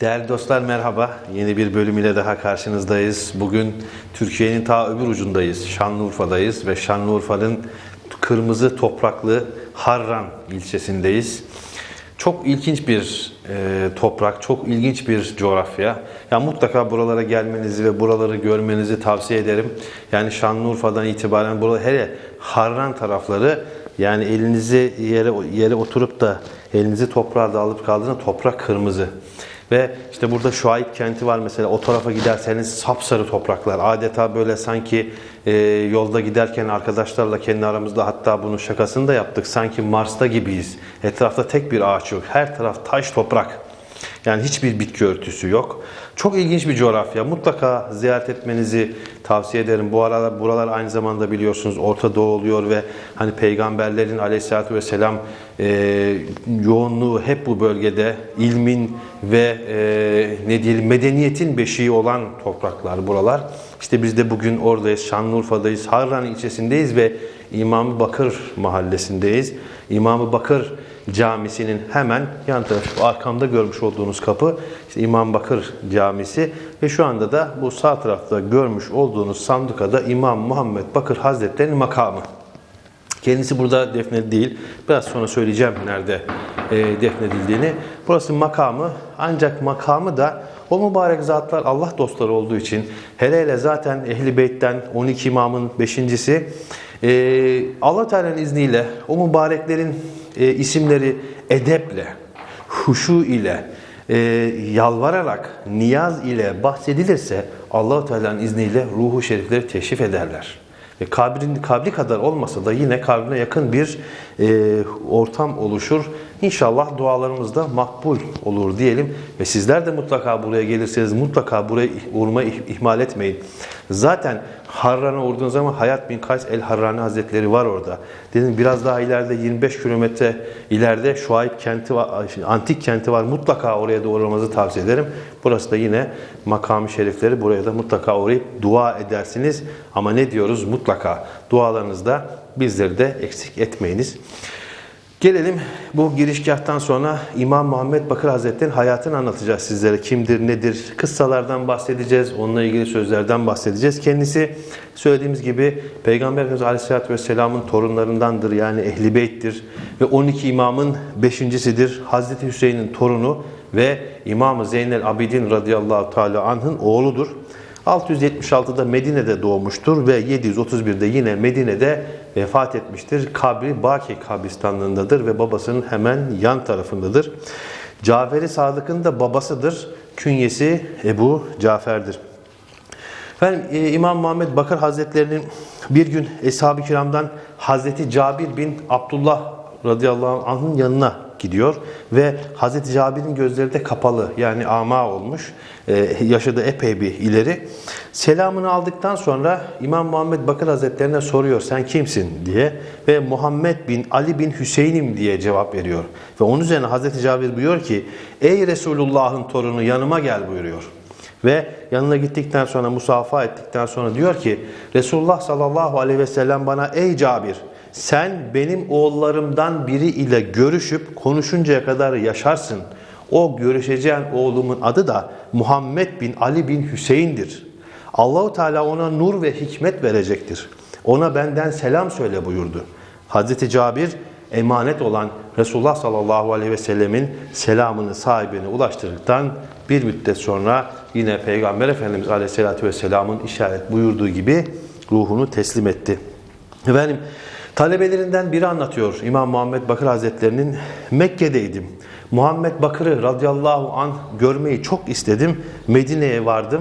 Değerli dostlar merhaba. Yeni bir bölüm ile daha karşınızdayız. Bugün Türkiye'nin ta öbür ucundayız. Şanlıurfa'dayız ve Şanlıurfa'nın kırmızı topraklı Harran ilçesindeyiz. Çok ilginç bir e, toprak, çok ilginç bir coğrafya. Ya mutlaka buralara gelmenizi ve buraları görmenizi tavsiye ederim. Yani Şanlıurfa'dan itibaren burada hele Harran tarafları yani elinizi yere yere oturup da elinizi toprağa da alıp kaldığında toprak kırmızı. Ve işte burada Şuayb kenti var mesela o tarafa giderseniz sapsarı topraklar. Adeta böyle sanki e, yolda giderken arkadaşlarla kendi aramızda hatta bunun şakasını da yaptık. Sanki Mars'ta gibiyiz. Etrafta tek bir ağaç yok. Her taraf taş toprak. Yani hiçbir bitki örtüsü yok. Çok ilginç bir coğrafya. Mutlaka ziyaret etmenizi tavsiye ederim. Bu aralar buralar aynı zamanda biliyorsunuz Orta Doğu oluyor ve hani peygamberlerin aleyhissalatü vesselam e, yoğunluğu hep bu bölgede ilmin ve e, ne diyelim medeniyetin beşiği olan topraklar buralar. İşte biz de bugün oradayız, Şanlıurfa'dayız, Harran ilçesindeyiz ve İmam Bakır mahallesindeyiz. İmam Bakır Camisi'nin hemen yan tarafı arkamda görmüş olduğunuz kapı işte İmam Bakır Camisi ve şu anda da bu sağ tarafta görmüş olduğunuz sandıkada İmam Muhammed Bakır Hazretleri'nin makamı. Kendisi burada defnedildi değil. Biraz sonra söyleyeceğim nerede e, defnedildiğini. Burası makamı ancak makamı da o mübarek zatlar Allah dostları olduğu için hele hele zaten Ehli Beyt'ten 12 imamın 5.si ee, allah Teala'nın izniyle o mübareklerin e, isimleri edeple, huşu ile, e, yalvararak, niyaz ile bahsedilirse allah Teala'nın izniyle ruhu şerifleri teşrif ederler. Ve kabrin, kabri kadar olmasa da yine kabrine yakın bir e, ortam oluşur. İnşallah dualarımız da makbul olur diyelim. Ve sizler de mutlaka buraya gelirseniz mutlaka buraya uğrama ihmal etmeyin. Zaten Harran'a uğradığınız zaman Hayat bin Kays el Harrani Hazretleri var orada. Dedim biraz daha ileride 25 kilometre ileride Şuayb kenti var, antik kenti var. Mutlaka oraya da uğramanızı tavsiye ederim. Burası da yine makamı şerifleri. Buraya da mutlaka uğrayıp dua edersiniz. Ama ne diyoruz? Mutlaka dualarınızda bizleri de eksik etmeyiniz. Gelelim bu girişgahtan sonra İmam Muhammed Bakır Hazretleri'nin hayatını anlatacağız sizlere. Kimdir, nedir? Kıssalardan bahsedeceğiz. Onunla ilgili sözlerden bahsedeceğiz. Kendisi söylediğimiz gibi Peygamber Efendimiz Aleyhisselatü Vesselam'ın torunlarındandır. Yani Ehli Beyt'tir. Ve 12 imamın beşincisidir. Hazreti Hüseyin'in torunu ve İmam-ı Zeynel Abidin radıyallahu teala anh'ın oğludur. 676'da Medine'de doğmuştur ve 731'de yine Medine'de vefat etmiştir. Kabri Baki kabristanlığındadır ve babasının hemen yan tarafındadır. Caferi Sadık'ın da babasıdır. Künyesi Ebu Cafer'dir. Efendim e, İmam Muhammed Bakır Hazretlerinin bir gün Eshab-ı Kiram'dan Hazreti Cabir bin Abdullah radıyallahu anh'ın yanına gidiyor ve Hazreti Cabir'in gözleri de kapalı yani ama olmuş. Ee, yaşadığı epey bir ileri. Selamını aldıktan sonra İmam Muhammed Bakır Hazretlerine soruyor sen kimsin diye ve Muhammed bin Ali bin Hüseyin'im diye cevap veriyor. Ve onun üzerine Hazreti Cabir buyuruyor ki ey Resulullah'ın torunu yanıma gel buyuruyor. Ve yanına gittikten sonra musafa ettikten sonra diyor ki Resulullah sallallahu aleyhi ve sellem bana ey Cabir sen benim oğullarımdan biri ile görüşüp konuşuncaya kadar yaşarsın. O görüşeceğin oğlumun adı da Muhammed bin Ali bin Hüseyin'dir. Allahu Teala ona nur ve hikmet verecektir. Ona benden selam söyle buyurdu. Hazreti Cabir emanet olan Resulullah sallallahu aleyhi ve sellemin selamını sahibine ulaştırdıktan bir müddet sonra yine Peygamber Efendimiz aleyhissalatü vesselamın işaret buyurduğu gibi ruhunu teslim etti. Efendim talebelerinden biri anlatıyor İmam Muhammed Bakır Hazretlerinin Mekke'deydim. Muhammed Bakır'ı radıyallahu an görmeyi çok istedim. Medine'ye vardım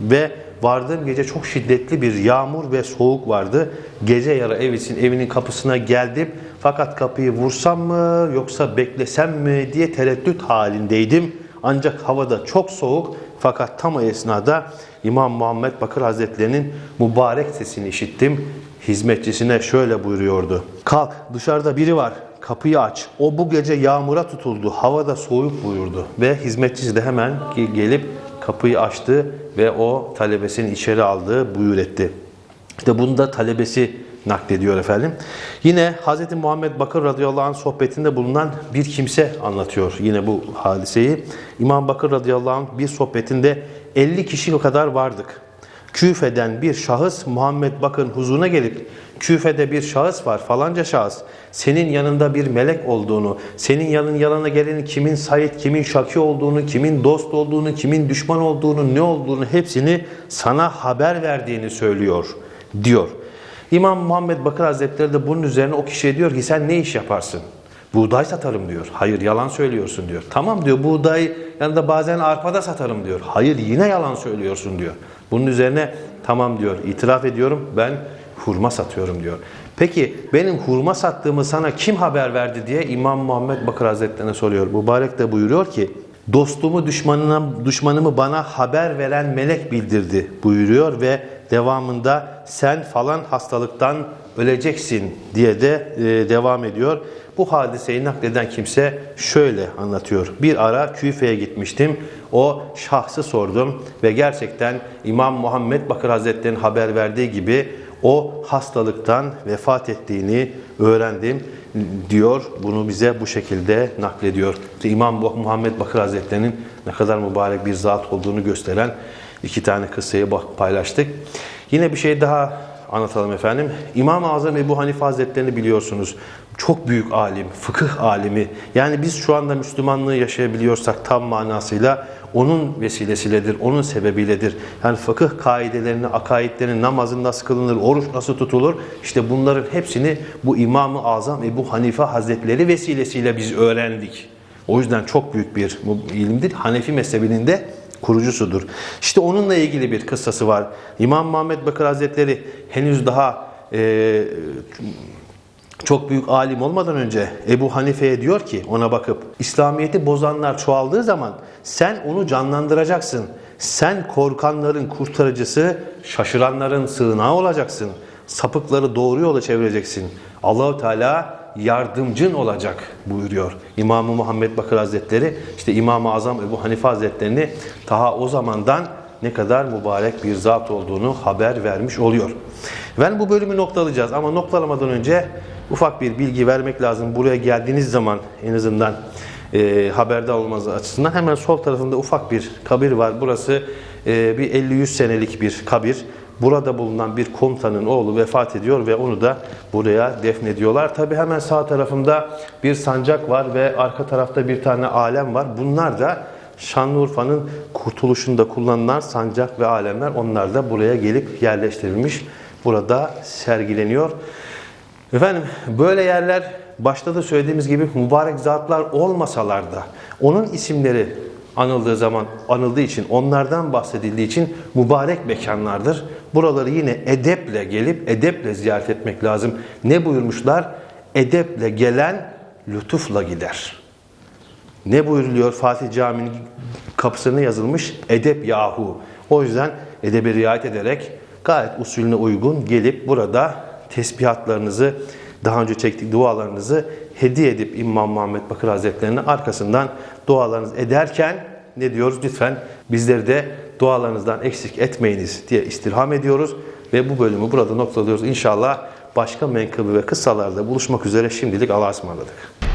ve vardığım gece çok şiddetli bir yağmur ve soğuk vardı. Gece yarı ev için evinin kapısına geldim. Fakat kapıyı vursam mı yoksa beklesem mi diye tereddüt halindeydim. Ancak havada çok soğuk fakat tam o esnada İmam Muhammed Bakır Hazretlerinin mübarek sesini işittim. Hizmetçisine şöyle buyuruyordu. Kalk dışarıda biri var kapıyı aç. O bu gece yağmura tutuldu. Havada soğuk buyurdu. Ve hizmetçisi de hemen gelip kapıyı açtı ve o talebesini içeri aldı, buyur etti. İşte bunda talebesi naklediyor efendim. Yine Hz. Muhammed Bakır radıyallahu anh sohbetinde bulunan bir kimse anlatıyor yine bu hadiseyi. İmam Bakır radıyallahu anh bir sohbetinde 50 kişi kadar vardık. Küfe'den bir şahıs Muhammed Bakır'ın huzuruna gelip Küfe'de bir şahıs var falanca şahıs senin yanında bir melek olduğunu, senin yanın yanına gelenin kimin Said, kimin Şaki olduğunu, kimin dost olduğunu, kimin düşman olduğunu, ne olduğunu hepsini sana haber verdiğini söylüyor diyor. İmam Muhammed Bakır Hazretleri de bunun üzerine o kişiye diyor ki sen ne iş yaparsın? Buğday satarım diyor. Hayır yalan söylüyorsun diyor. Tamam diyor buğday yanında bazen arpada satarım diyor. Hayır yine yalan söylüyorsun diyor. Bunun üzerine tamam diyor itiraf ediyorum ben hurma satıyorum diyor. Peki benim hurma sattığımı sana kim haber verdi diye İmam Muhammed Bakır Hazretlerine soruyor. Mübarek de buyuruyor ki dostumu düşmanına, düşmanımı bana haber veren melek bildirdi buyuruyor ve devamında sen falan hastalıktan öleceksin diye de e, devam ediyor. Bu hadiseyi nakleden kimse şöyle anlatıyor. Bir ara Küfe'ye gitmiştim. O şahsı sordum ve gerçekten İmam Muhammed Bakır Hazretleri'nin haber verdiği gibi o hastalıktan vefat ettiğini öğrendim diyor. Bunu bize bu şekilde naklediyor. İmam Muhammed Bakır Hazretleri'nin ne kadar mübarek bir zat olduğunu gösteren iki tane kıssayı paylaştık. Yine bir şey daha anlatalım efendim. İmam-ı Azam Ebu Hanife Hazretlerini biliyorsunuz. Çok büyük alim, fıkıh alimi. Yani biz şu anda Müslümanlığı yaşayabiliyorsak tam manasıyla onun vesilesiledir, onun sebebiyledir. Yani fıkıh kaidelerini, akaidlerini, namazın nasıl kılınır, oruç nasıl tutulur, işte bunların hepsini bu İmam-ı Azam Ebu Hanife Hazretleri vesilesiyle biz öğrendik. O yüzden çok büyük bir ilimdir. Hanefi mezhebinin de kurucusudur. İşte onunla ilgili bir kıssası var. İmam Muhammed Bakır Hazretleri henüz daha e, çok büyük alim olmadan önce Ebu Hanife'ye diyor ki ona bakıp İslamiyet'i bozanlar çoğaldığı zaman sen onu canlandıracaksın. Sen korkanların kurtarıcısı, şaşıranların sığınağı olacaksın. Sapıkları doğru yola çevireceksin. Allahu Teala yardımcın olacak buyuruyor. İmam-ı Muhammed Bakır Hazretleri işte İmam-ı Azam Ebu Hanife Hazretlerini daha o zamandan ne kadar mübarek bir zat olduğunu haber vermiş oluyor. Ben bu bölümü noktalayacağız ama noktalamadan önce ufak bir bilgi vermek lazım. Buraya geldiğiniz zaman en azından e, haberdar olmanız açısından hemen sol tarafında ufak bir kabir var. Burası e, bir 50-100 senelik bir kabir. Burada bulunan bir komutanın oğlu vefat ediyor ve onu da buraya defnediyorlar. Tabi hemen sağ tarafımda bir sancak var ve arka tarafta bir tane alem var. Bunlar da Şanlıurfa'nın kurtuluşunda kullanılan sancak ve alemler onlar da buraya gelip yerleştirilmiş. Burada sergileniyor. Efendim böyle yerler başta da söylediğimiz gibi mübarek zatlar olmasalar da onun isimleri anıldığı zaman anıldığı için onlardan bahsedildiği için mübarek mekanlardır. Buraları yine edeple gelip edeple ziyaret etmek lazım. Ne buyurmuşlar? Edeple gelen lütufla gider. Ne buyuruluyor Fatih Camii'nin kapısına yazılmış edep yahu. O yüzden edebe riayet ederek gayet usulüne uygun gelip burada tesbihatlarınızı daha önce çektik dualarınızı hediye edip İmam Muhammed Bakır Hazretlerine arkasından dualarınızı ederken ne diyoruz? Lütfen bizleri de dualarınızdan eksik etmeyiniz diye istirham ediyoruz ve bu bölümü burada noktalıyoruz. İnşallah başka menkıbe ve kıssalarda buluşmak üzere şimdilik Allah'a ısmarladık.